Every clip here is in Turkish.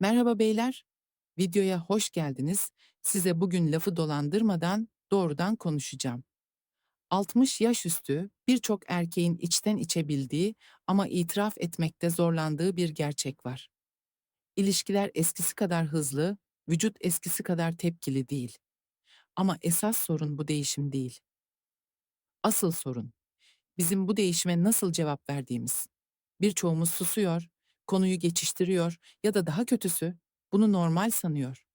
Merhaba beyler, videoya hoş geldiniz. Size bugün lafı dolandırmadan doğrudan konuşacağım. 60 yaş üstü birçok erkeğin içten içe bildiği ama itiraf etmekte zorlandığı bir gerçek var. İlişkiler eskisi kadar hızlı, vücut eskisi kadar tepkili değil. Ama esas sorun bu değişim değil. Asıl sorun bizim bu değişime nasıl cevap verdiğimiz. Birçoğumuz susuyor, konuyu geçiştiriyor ya da daha kötüsü bunu normal sanıyor.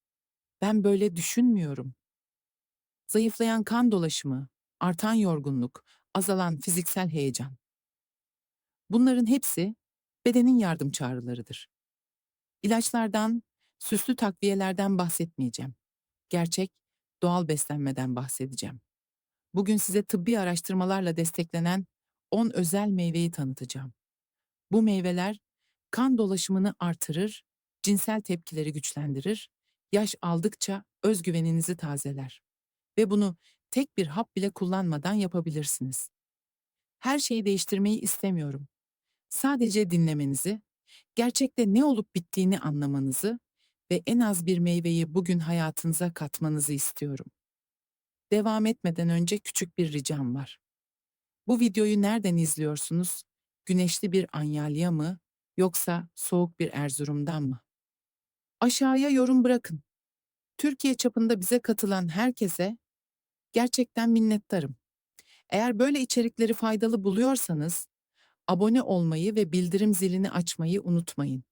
Ben böyle düşünmüyorum. Zayıflayan kan dolaşımı, artan yorgunluk, azalan fiziksel heyecan. Bunların hepsi bedenin yardım çağrılarıdır. İlaçlardan, süslü takviyelerden bahsetmeyeceğim. Gerçek, doğal beslenmeden bahsedeceğim. Bugün size tıbbi araştırmalarla desteklenen 10 özel meyveyi tanıtacağım. Bu meyveler kan dolaşımını artırır, cinsel tepkileri güçlendirir, yaş aldıkça özgüveninizi tazeler. Ve bunu tek bir hap bile kullanmadan yapabilirsiniz. Her şeyi değiştirmeyi istemiyorum. Sadece dinlemenizi, gerçekte ne olup bittiğini anlamanızı ve en az bir meyveyi bugün hayatınıza katmanızı istiyorum. Devam etmeden önce küçük bir ricam var. Bu videoyu nereden izliyorsunuz? Güneşli bir Anyalya mı yoksa soğuk bir Erzurum'dan mı? Aşağıya yorum bırakın. Türkiye çapında bize katılan herkese gerçekten minnettarım. Eğer böyle içerikleri faydalı buluyorsanız abone olmayı ve bildirim zilini açmayı unutmayın.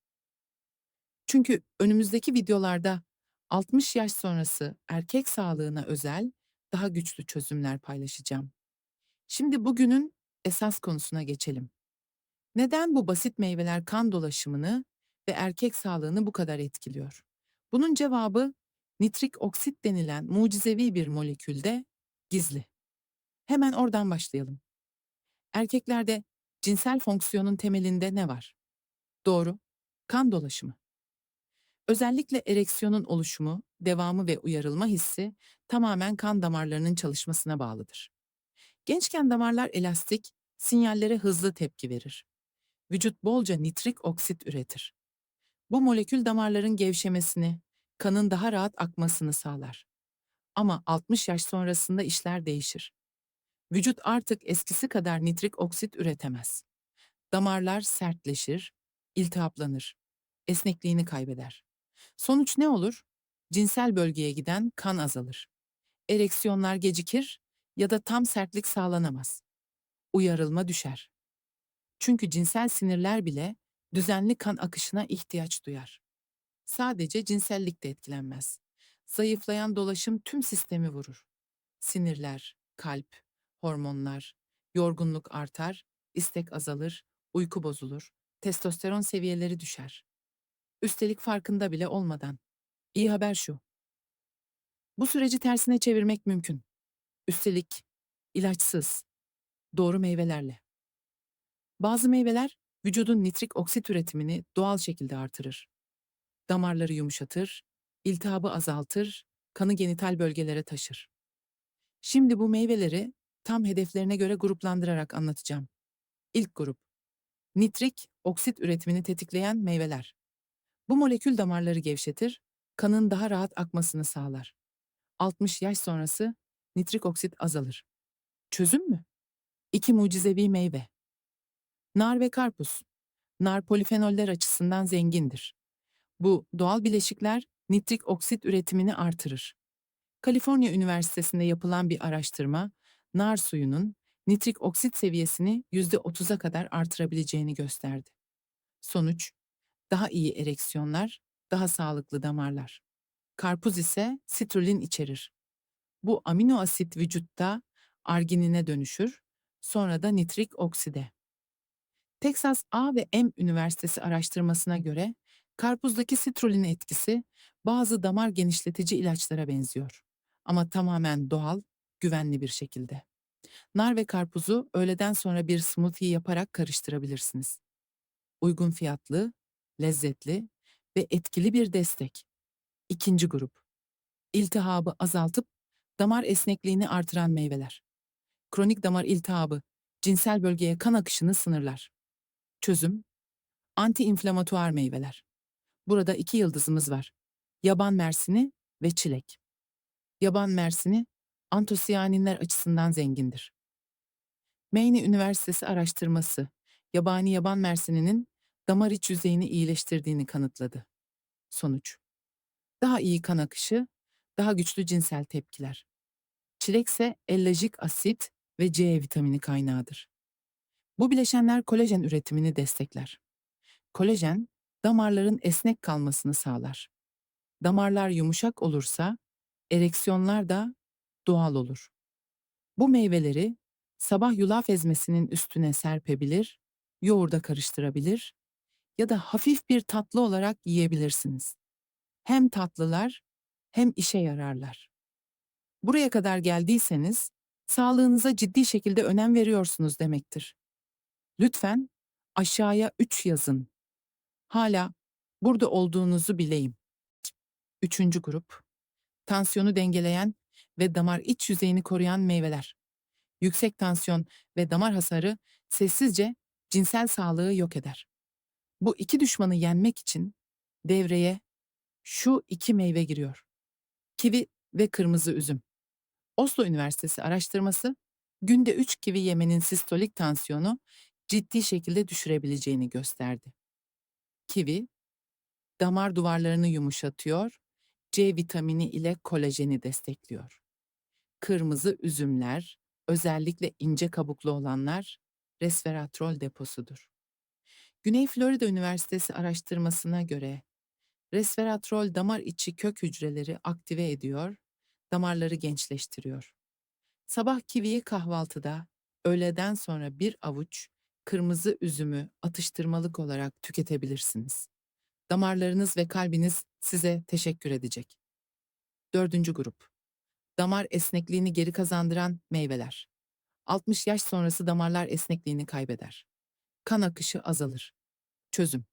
Çünkü önümüzdeki videolarda 60 yaş sonrası erkek sağlığına özel daha güçlü çözümler paylaşacağım. Şimdi bugünün esas konusuna geçelim. Neden bu basit meyveler kan dolaşımını ve erkek sağlığını bu kadar etkiliyor? Bunun cevabı nitrik oksit denilen mucizevi bir molekülde gizli. Hemen oradan başlayalım. Erkeklerde cinsel fonksiyonun temelinde ne var? Doğru, kan dolaşımı. Özellikle ereksiyonun oluşumu, devamı ve uyarılma hissi tamamen kan damarlarının çalışmasına bağlıdır. Gençken damarlar elastik, sinyallere hızlı tepki verir. Vücut bolca nitrik oksit üretir. Bu molekül damarların gevşemesini, kanın daha rahat akmasını sağlar. Ama 60 yaş sonrasında işler değişir. Vücut artık eskisi kadar nitrik oksit üretemez. Damarlar sertleşir, iltihaplanır, esnekliğini kaybeder. Sonuç ne olur? Cinsel bölgeye giden kan azalır. Ereksiyonlar gecikir ya da tam sertlik sağlanamaz. Uyarılma düşer. Çünkü cinsel sinirler bile düzenli kan akışına ihtiyaç duyar. Sadece cinsellik de etkilenmez. Zayıflayan dolaşım tüm sistemi vurur. Sinirler, kalp, hormonlar, yorgunluk artar, istek azalır, uyku bozulur, testosteron seviyeleri düşer. Üstelik farkında bile olmadan. İyi haber şu. Bu süreci tersine çevirmek mümkün. Üstelik ilaçsız, doğru meyvelerle. Bazı meyveler vücudun nitrik oksit üretimini doğal şekilde artırır. Damarları yumuşatır, iltihabı azaltır, kanı genital bölgelere taşır. Şimdi bu meyveleri tam hedeflerine göre gruplandırarak anlatacağım. İlk grup. Nitrik oksit üretimini tetikleyen meyveler. Bu molekül damarları gevşetir, kanın daha rahat akmasını sağlar. 60 yaş sonrası nitrik oksit azalır. Çözüm mü? İki mucizevi meyve. Nar ve karpuz. Nar polifenoller açısından zengindir. Bu doğal bileşikler nitrik oksit üretimini artırır. Kaliforniya Üniversitesi'nde yapılan bir araştırma, nar suyunun nitrik oksit seviyesini %30'a kadar artırabileceğini gösterdi. Sonuç, daha iyi ereksiyonlar, daha sağlıklı damarlar. Karpuz ise sitrulin içerir. Bu amino asit vücutta arginine dönüşür, sonra da nitrik okside. Texas A ve M Üniversitesi araştırmasına göre karpuzdaki sitrulin etkisi bazı damar genişletici ilaçlara benziyor. Ama tamamen doğal, güvenli bir şekilde. Nar ve karpuzu öğleden sonra bir smoothie yaparak karıştırabilirsiniz. Uygun fiyatlı, lezzetli ve etkili bir destek. İkinci grup. İltihabı azaltıp damar esnekliğini artıran meyveler. Kronik damar iltihabı cinsel bölgeye kan akışını sınırlar. Çözüm: antiinflamatuar meyveler. Burada iki yıldızımız var. Yaban mersini ve çilek. Yaban mersini antosiyaninler açısından zengindir. Maine Üniversitesi araştırması, yabani yaban mersininin damar iç yüzeyini iyileştirdiğini kanıtladı. Sonuç. Daha iyi kan akışı, daha güçlü cinsel tepkiler. Çilek ise ellajik asit ve C vitamini kaynağıdır. Bu bileşenler kolajen üretimini destekler. Kolajen, damarların esnek kalmasını sağlar. Damarlar yumuşak olursa, ereksiyonlar da doğal olur. Bu meyveleri sabah yulaf ezmesinin üstüne serpebilir, yoğurda karıştırabilir ya da hafif bir tatlı olarak yiyebilirsiniz. Hem tatlılar hem işe yararlar. Buraya kadar geldiyseniz sağlığınıza ciddi şekilde önem veriyorsunuz demektir. Lütfen aşağıya 3 yazın. Hala burada olduğunuzu bileyim. Üçüncü grup. Tansiyonu dengeleyen ve damar iç yüzeyini koruyan meyveler. Yüksek tansiyon ve damar hasarı sessizce cinsel sağlığı yok eder. Bu iki düşmanı yenmek için devreye şu iki meyve giriyor. Kivi ve kırmızı üzüm. Oslo Üniversitesi araştırması günde 3 kivi yemenin sistolik tansiyonu ciddi şekilde düşürebileceğini gösterdi. Kivi, damar duvarlarını yumuşatıyor, C vitamini ile kolajeni destekliyor. Kırmızı üzümler, özellikle ince kabuklu olanlar, resveratrol deposudur. Güney Florida Üniversitesi araştırmasına göre resveratrol damar içi kök hücreleri aktive ediyor, damarları gençleştiriyor. Sabah kiviyi kahvaltıda, öğleden sonra bir avuç kırmızı üzümü atıştırmalık olarak tüketebilirsiniz. Damarlarınız ve kalbiniz size teşekkür edecek. Dördüncü grup. Damar esnekliğini geri kazandıran meyveler. 60 yaş sonrası damarlar esnekliğini kaybeder. Kan akışı azalır. Çözüm.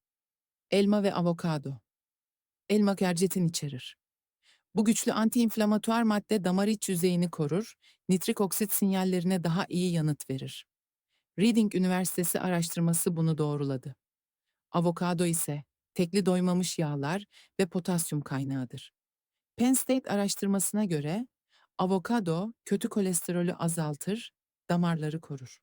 Elma ve avokado. Elma kercetin içerir. Bu güçlü antiinflamatuar madde damar iç yüzeyini korur, nitrik oksit sinyallerine daha iyi yanıt verir. Reading Üniversitesi araştırması bunu doğruladı. Avokado ise tekli doymamış yağlar ve potasyum kaynağıdır. Penn State araştırmasına göre avokado kötü kolesterolü azaltır, damarları korur.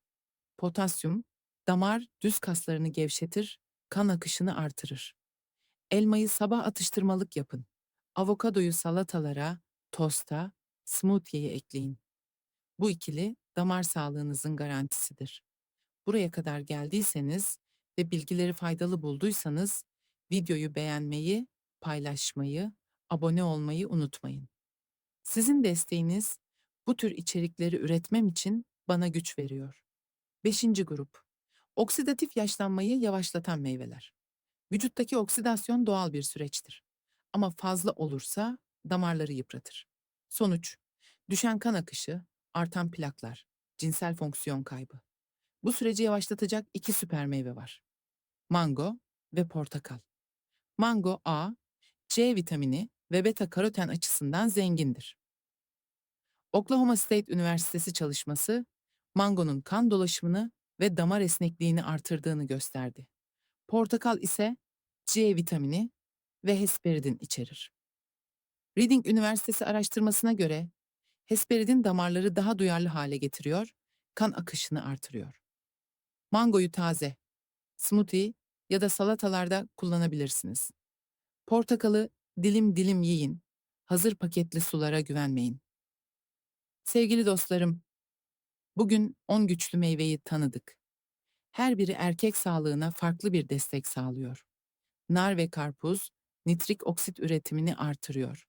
Potasyum, damar düz kaslarını gevşetir, kan akışını artırır. Elmayı sabah atıştırmalık yapın. Avokadoyu salatalara, tosta, smoothie'ye ekleyin. Bu ikili damar sağlığınızın garantisidir. Buraya kadar geldiyseniz ve bilgileri faydalı bulduysanız videoyu beğenmeyi, paylaşmayı, abone olmayı unutmayın. Sizin desteğiniz bu tür içerikleri üretmem için bana güç veriyor. 5. grup. Oksidatif yaşlanmayı yavaşlatan meyveler. Vücuttaki oksidasyon doğal bir süreçtir. Ama fazla olursa damarları yıpratır. Sonuç: düşen kan akışı, artan plaklar, cinsel fonksiyon kaybı. Bu süreci yavaşlatacak iki süper meyve var. Mango ve portakal. Mango A, C vitamini ve beta karoten açısından zengindir. Oklahoma State Üniversitesi çalışması, mangonun kan dolaşımını ve damar esnekliğini artırdığını gösterdi. Portakal ise C vitamini ve hesperidin içerir. Reading Üniversitesi araştırmasına göre hesperidin damarları daha duyarlı hale getiriyor, kan akışını artırıyor. Mangoyu taze, smoothie ya da salatalarda kullanabilirsiniz. Portakalı dilim dilim yiyin, hazır paketli sulara güvenmeyin. Sevgili dostlarım, bugün 10 güçlü meyveyi tanıdık. Her biri erkek sağlığına farklı bir destek sağlıyor. Nar ve karpuz nitrik oksit üretimini artırıyor.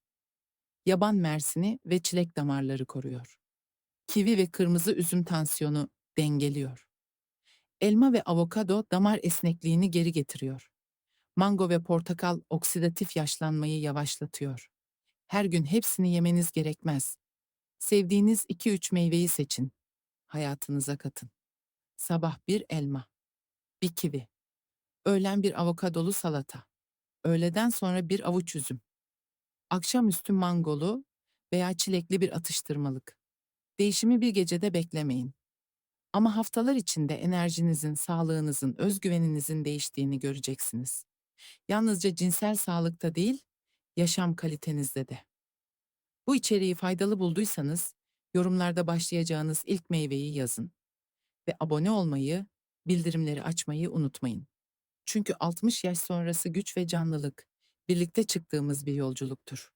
Yaban mersini ve çilek damarları koruyor. Kivi ve kırmızı üzüm tansiyonu dengeliyor. Elma ve avokado damar esnekliğini geri getiriyor. Mango ve portakal oksidatif yaşlanmayı yavaşlatıyor. Her gün hepsini yemeniz gerekmez. Sevdiğiniz 2-3 meyveyi seçin. Hayatınıza katın. Sabah bir elma, bir kivi, öğlen bir avokadolu salata, öğleden sonra bir avuç üzüm, akşamüstü mangolu veya çilekli bir atıştırmalık. Değişimi bir gecede beklemeyin. Ama haftalar içinde enerjinizin, sağlığınızın, özgüveninizin değiştiğini göreceksiniz. Yalnızca cinsel sağlıkta değil, yaşam kalitenizde de. Bu içeriği faydalı bulduysanız, yorumlarda başlayacağınız ilk meyveyi yazın. Ve abone olmayı, bildirimleri açmayı unutmayın. Çünkü 60 yaş sonrası güç ve canlılık, birlikte çıktığımız bir yolculuktur.